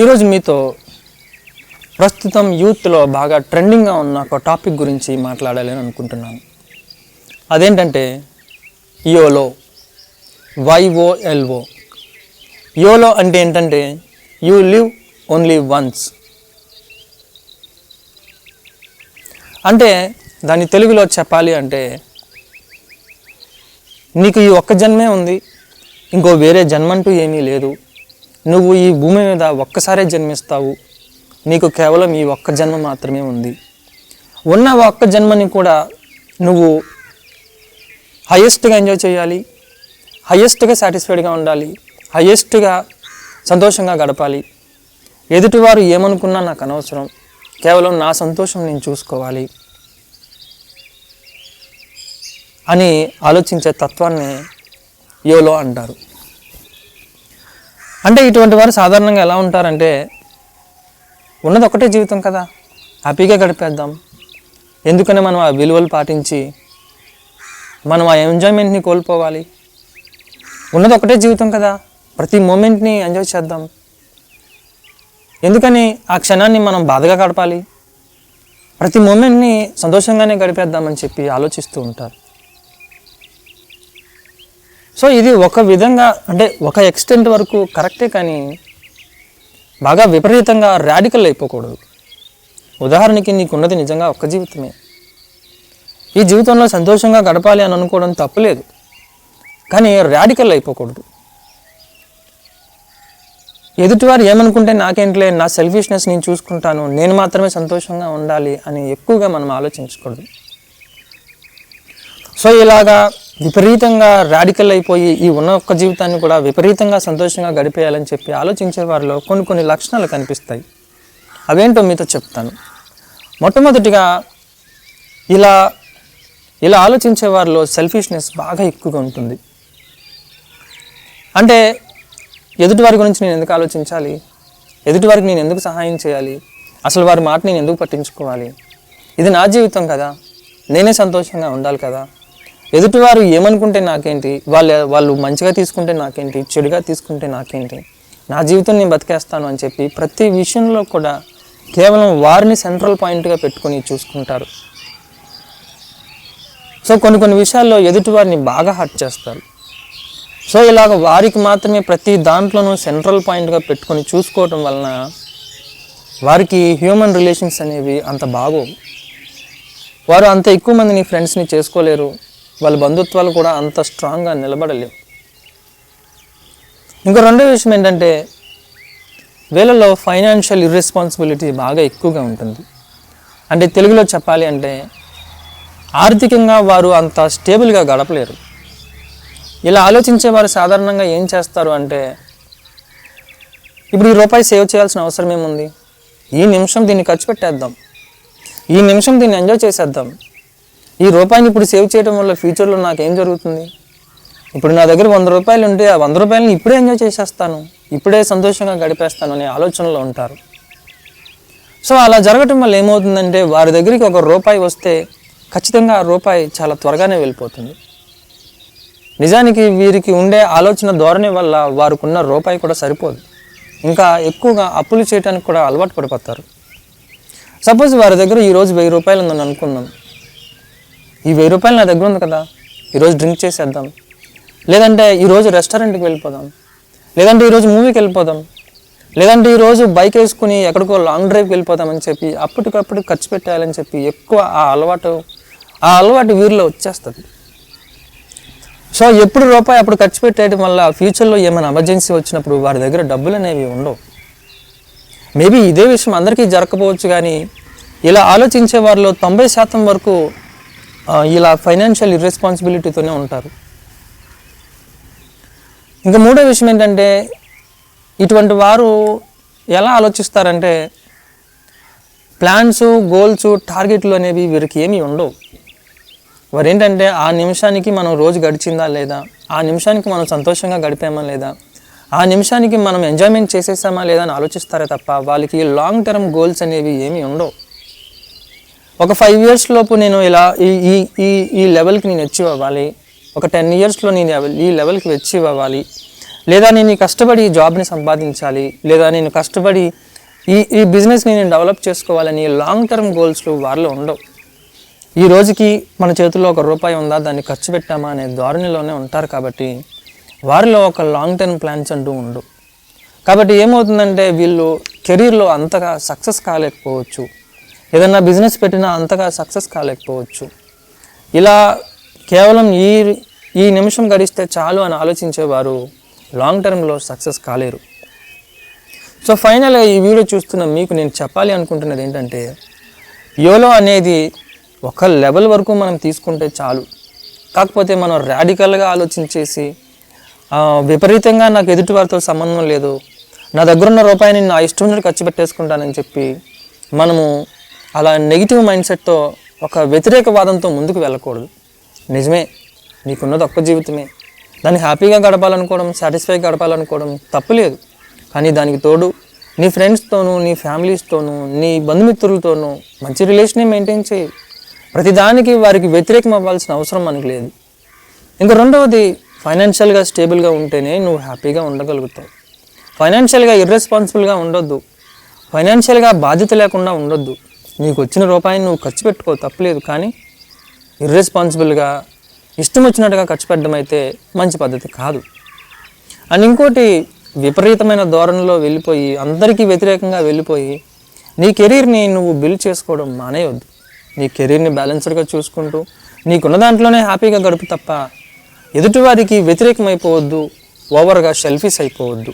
ఈరోజు మీతో ప్రస్తుతం యూత్లో బాగా ట్రెండింగ్గా ఉన్న ఒక టాపిక్ గురించి మాట్లాడాలి అని అనుకుంటున్నాను. అదేంటంటే యోలో వైఓఎల్ఓ యోలో అంటే ఏంటంటే యూ లివ్ ఓన్లీ వన్స్ అంటే దాన్ని తెలుగులో చెప్పాలి అంటే నీకు ఈ ఒక్క జన్మే ఉంది ఇంకో వేరే జన్మంటూ ఏమీ లేదు. నువ్వు ఈ భూమి మీద ఒక్కసారే జన్మిస్తావు. నీకు కేవలం ఈ ఒక్క జన్మ మాత్రమే ఉంది. ఉన్న ఒక్క జన్మని కూడా నువ్వు హయ్యెస్ట్గా ఎంజాయ్ చేయాలి. హయ్యెస్ట్గా సాటిస్ఫైడ్గా ఉండాలి. హయ్యెస్ట్గా సంతోషంగా గడపాలి. ఎదుటివారు ఏమనుకున్నా నాకు అనవసరం. కేవలం నా సంతోషం నేను చూసుకోవాలి. అని ఆలోచించే తత్వాన్ని యోలో అంటారు. అంటే ఇటువంటి వారు సాధారణంగా ఎలా ఉంటారంటే ఉన్నది ఒకటే జీవితం కదా హ్యాపీగా గడిపేద్దాం. ఎందుకని మనం ఆ విలువలు పాటించి మనం ఆ ఎంజాయ్మెంట్ని కోల్పోవాలి. ఉన్నది ఒకటే జీవితం కదా ప్రతి మూమెంట్ని ఎంజాయ్ చేద్దాం. ఎందుకని ఆ క్షణాన్ని మనం బాధగా గడపాలి? ప్రతి మూమెంట్ని సంతోషంగానే గడిపేద్దామని చెప్పి ఆలోచిస్తూ ఉంటారు. సో ఇది ఒక విధంగా అంటే ఒక ఎక్స్టెంట్ వరకు కరెక్టే కానీ బాగా విపరీతంగా రాడికల్ అయిపోకూడదు. ఉదాహరణకి నీకున్నది నిజంగా ఒక్క జీవితమే. ఈ జీవితంలో సంతోషంగా గడపాలి అని అనుకోవడం తప్పులేదు. కానీ రాడికల్ అయిపోకూడదు. ఎదుటివారు ఏమనుకుంటే నాకేంట్లే నా సెల్ఫిష్నెస్ నేను చూసుకుంటాను నేను మాత్రమే సంతోషంగా ఉండాలి అని ఎక్కువగా మనం ఆలోచించకూడదు. సో ఇలాగా విపరీతంగా రాడికల్ అయిపోయి ఈ ఉన్న ఒక్క జీవితాన్ని కూడా విపరీతంగా సంతోషంగా గడిపేయాలని చెప్పి ఆలోచించే వారిలో కొన్ని కొన్ని లక్షణాలు కనిపిస్తాయి. అవేంటో మీతో చెప్తాను. మొట్టమొదటిగా ఇలా ఇలా ఆలోచించే వారిలో సెల్ఫిష్నెస్ బాగా ఎక్కువగా ఉంటుంది. అంటే ఎదుటివారి గురించి నేను ఎందుకు ఆలోచించాలి? ఎదుటివారికి నేను ఎందుకు సహాయం చేయాలి? అసలు వారి మాట నేను ఎందుకు పట్టించుకోవాలి? ఇది నా జీవితం కదా. నేనే సంతోషంగా ఉండాలి కదా. ఎదుటివారు ఏమనుకుంటే నాకేంటి? వాళ్ళు వాళ్ళు మంచిగా తీసుకుంటే నాకేంటి? చెడుగా తీసుకుంటే నాకేంటి? నా జీవితం నేను బతికేస్తాను అని చెప్పి ప్రతి విషయంలో కూడా కేవలం వారిని సెంట్రల్ పాయింట్గా పెట్టుకొని చూసుకుంటారు. సో కొన్ని కొన్ని విషయాల్లో ఎదుటివారిని బాగా హర్ట్ చేస్తారు. సో ఇలాగ వారికి మాత్రమే ప్రతి దాంట్లోనూ సెంట్రల్ పాయింట్గా పెట్టుకొని చూసుకోవటం వలన వారికి హ్యూమన్ రిలేషన్స్ అనేవి అంత బాగోవు. వారు అంత ఎక్కువ మందిని ఫ్రెండ్స్ని చేసుకోలేరు. వాళ్ళ బంధుత్వాలు కూడా అంత స్ట్రాంగ్గా నిలబడలేవు. ఇంకో రెండో విషయం ఏంటంటే వీళ్ళలో ఫైనాన్షియల్ ఇర్రెస్పాన్సిబిలిటీ బాగా ఎక్కువగా ఉంటుంది. అంటే తెలుగులో చెప్పాలి అంటే ఆర్థికంగా వారు అంత స్టేబుల్గా గడపలేరు. ఇలా ఆలోచించే వారు సాధారణంగా ఏం చేస్తారు అంటే ఇప్పుడు ఈ రూపాయి సేవ్ చేయాల్సిన అవసరం ఏముంది? ఈ నిమిషం దీన్ని ఖర్చు పెట్టేద్దాం. ఈ నిమిషం దీన్ని ఎంజాయ్ చేసేద్దాం. ఈ రూపాయిని ఇప్పుడు సేవ్ చేయడం వల్ల ఫ్యూచర్లో నాకేం జరుగుతుంది? ఇప్పుడు నా దగ్గర వంద రూపాయలు ఉంటే ఆ వంద రూపాయలని ఇప్పుడే ఎంజాయ్ చేసేస్తాను. ఇప్పుడే సంతోషంగా గడిపేస్తాను అనే ఆలోచనలో ఉంటారు. సో అలా జరగటం వల్ల ఏమవుతుందంటే వారి దగ్గరికి ఒక రూపాయి వస్తే ఖచ్చితంగా ఆ రూపాయి చాలా త్వరగానే వెళ్ళిపోతుంది. నిజానికి వీరికి ఉండే ఆలోచన ధోరణి వల్ల వారికున్న రూపాయి కూడా సరిపోదు. ఇంకా ఎక్కువగా అప్పులు చేయడానికి కూడా అలవాటు పడిపోతారు. సపోజ్ వారి దగ్గర ఈరోజు వెయ్యి రూపాయలు ఉందని అనుకుందాం. ఈ వెయ్యి రూపాయలు నా దగ్గర ఉంది కదా ఈరోజు డ్రింక్ చేసేద్దాం. లేదంటే ఈరోజు రెస్టారెంట్కి వెళ్ళిపోదాం. లేదంటే ఈరోజు మూవీకి వెళ్ళిపోదాం. లేదంటే ఈరోజు బైక్ వేసుకుని ఎక్కడికో లాంగ్ డ్రైవ్కి వెళ్ళిపోదామని చెప్పి అప్పటికప్పుడు ఖర్చు పెట్టాలని చెప్పి ఎక్కువ ఆ అలవాటు ఆ అలవాటు వీరిలో వచ్చేస్తుంది. సో ఎప్పుడు రూపాయి అప్పుడు ఖర్చు పెట్టేయడం వల్ల ఫ్యూచర్లో ఏమైనా ఎమర్జెన్సీ వచ్చినప్పుడు వారి దగ్గర డబ్బులు అనేవి ఉండవు. మేబీ ఇదే విషయం అందరికీ జరగకపోవచ్చు కానీ ఇలా ఆలోచించే వారిలో తొంభై శాతం వరకు ఇలా ఫైనాన్షియల్ ఇర్రెస్పాన్సిబిలిటీతోనే ఉంటారు. ఇంకా మూడో విషయం ఏంటంటే ఇటువంటి వారు ఎలా ఆలోచిస్తారంటే ప్లాన్స్ గోల్స్ టార్గెట్లు అనేవి వీరికి ఏమీ ఉండవు. వారు ఏంటంటే ఆ నిమిషానికి మనం రోజు గడిచిందా లేదా ఆ నిమిషానికి మనం సంతోషంగా గడిపామా లేదా ఆ నిమిషానికి మనం ఎంజాయ్మెంట్ చేసేసామా లేదా అని ఆలోచిస్తారే తప్ప వాళ్ళకి లాంగ్ టర్మ్ గోల్స్ అనేవి ఏమీ ఉండవు. ఒక ఫైవ్ ఇయర్స్ లోపు నేను ఇలా ఈ ఈ ఈ ఈ లెవెల్కి నేను అచీవ్ అవ్వాలి. ఒక టెన్ ఇయర్స్లో నేను ఈ లెవెల్కి అచీవ్ అవ్వాలి. లేదా నేను ఈ కష్టపడి ఈ జాబ్ని సంపాదించాలి. లేదా నేను కష్టపడి ఈ ఈ బిజినెస్ని నేను డెవలప్ చేసుకోవాలని లాంగ్ టర్మ్ గోల్స్లు వారిలో ఉండవు. ఈ రోజుకి మన చేతిలో ఒక రూపాయి ఉందా? దాన్ని ఖర్చు పెట్టామా? అనే ధోరణిలోనే ఉంటారు కాబట్టి వారిలో ఒక లాంగ్ టర్మ్ ప్లాన్స్ అంటూ ఉండవు. కాబట్టి ఏమవుతుందంటే వీళ్ళు కెరీర్లో అంతగా సక్సెస్ కాలేకపోవచ్చు. ఏదన్నా బిజినెస్ పెట్టినా అంతగా సక్సెస్ కాలేకపోవచ్చు. ఇలా కేవలం ఈ ఈ నిమిషం గడిస్తే చాలు అని ఆలోచించేవారు లాంగ్ టర్మ్లో సక్సెస్ కాలేరు. సో ఫైనల్గా ఈ వీడియో చూస్తున్న మీకు నేను చెప్పాలి అనుకుంటున్నది ఏంటంటే యోలో అనేది ఒక లెవెల్ వరకు మనం తీసుకుంటే చాలు. కాకపోతే మనం రాడికల్గా ఆలోచించేసి విపరీతంగా నాకు ఎదుటి వారితో సంబంధం లేదు నా దగ్గర ఉన్న రూపాయిని నా ఇష్టం నుండి ఖర్చు పెట్టేసుకుంటానని చెప్పి మనము అలా నెగిటివ్ మైండ్ సెట్తో ఒక వ్యతిరేక వాదంతో ముందుకు వెళ్ళకూడదు. నిజమే నీకున్నది ఒక్క జీవితమే. దాన్ని హ్యాపీగా గడపాలనుకోవడం సాటిస్ఫై గడపాలనుకోవడం తప్పులేదు కానీ దానికి తోడు నీ ఫ్రెండ్స్తోనూ నీ ఫ్యామిలీస్తోనూ నీ బంధుమిత్రులతోనూ మంచి రిలేషనే మెయింటైన్ చేయి. ప్రతిదానికి వారికి వ్యతిరేకం అవ్వాల్సిన అవసరం మనకు లేదు. ఇంకా రెండవది ఫైనాన్షియల్గా స్టేబుల్గా ఉంటేనే నువ్వు హ్యాపీగా ఉండగలుగుతావు. ఫైనాన్షియల్గా ఇర్రెస్పాన్సిబుల్గా ఉండొద్దు. ఫైనాన్షియల్గా బాధ్యత లేకుండా ఉండొద్దు. నీకు వచ్చిన రూపాయిని నువ్వు ఖర్చు పెట్టుకో తప్పలేదు. కానీ ఇర్రెస్పాన్సిబుల్గా ఇష్టం వచ్చినట్టుగా ఖర్చు పెట్టడం అయితే మంచి పద్ధతి కాదు. అండ్ ఇంకోటి విపరీతమైన ధోరణిలో వెళ్ళిపోయి అందరికీ వ్యతిరేకంగా వెళ్ళిపోయి నీ కెరీర్ని నువ్వు బిల్డ్ చేసుకోవడం మానేయొద్దు. నీ కెరీర్ని బ్యాలెన్స్డ్గా చూసుకుంటూ నీకున్న దాంట్లోనే హ్యాపీగా గడుపు తప్ప ఎదుటివారికి వ్యతిరేకమైపోవద్దు ఓవర్గా సెల్ఫీస్ అయిపోవద్దు.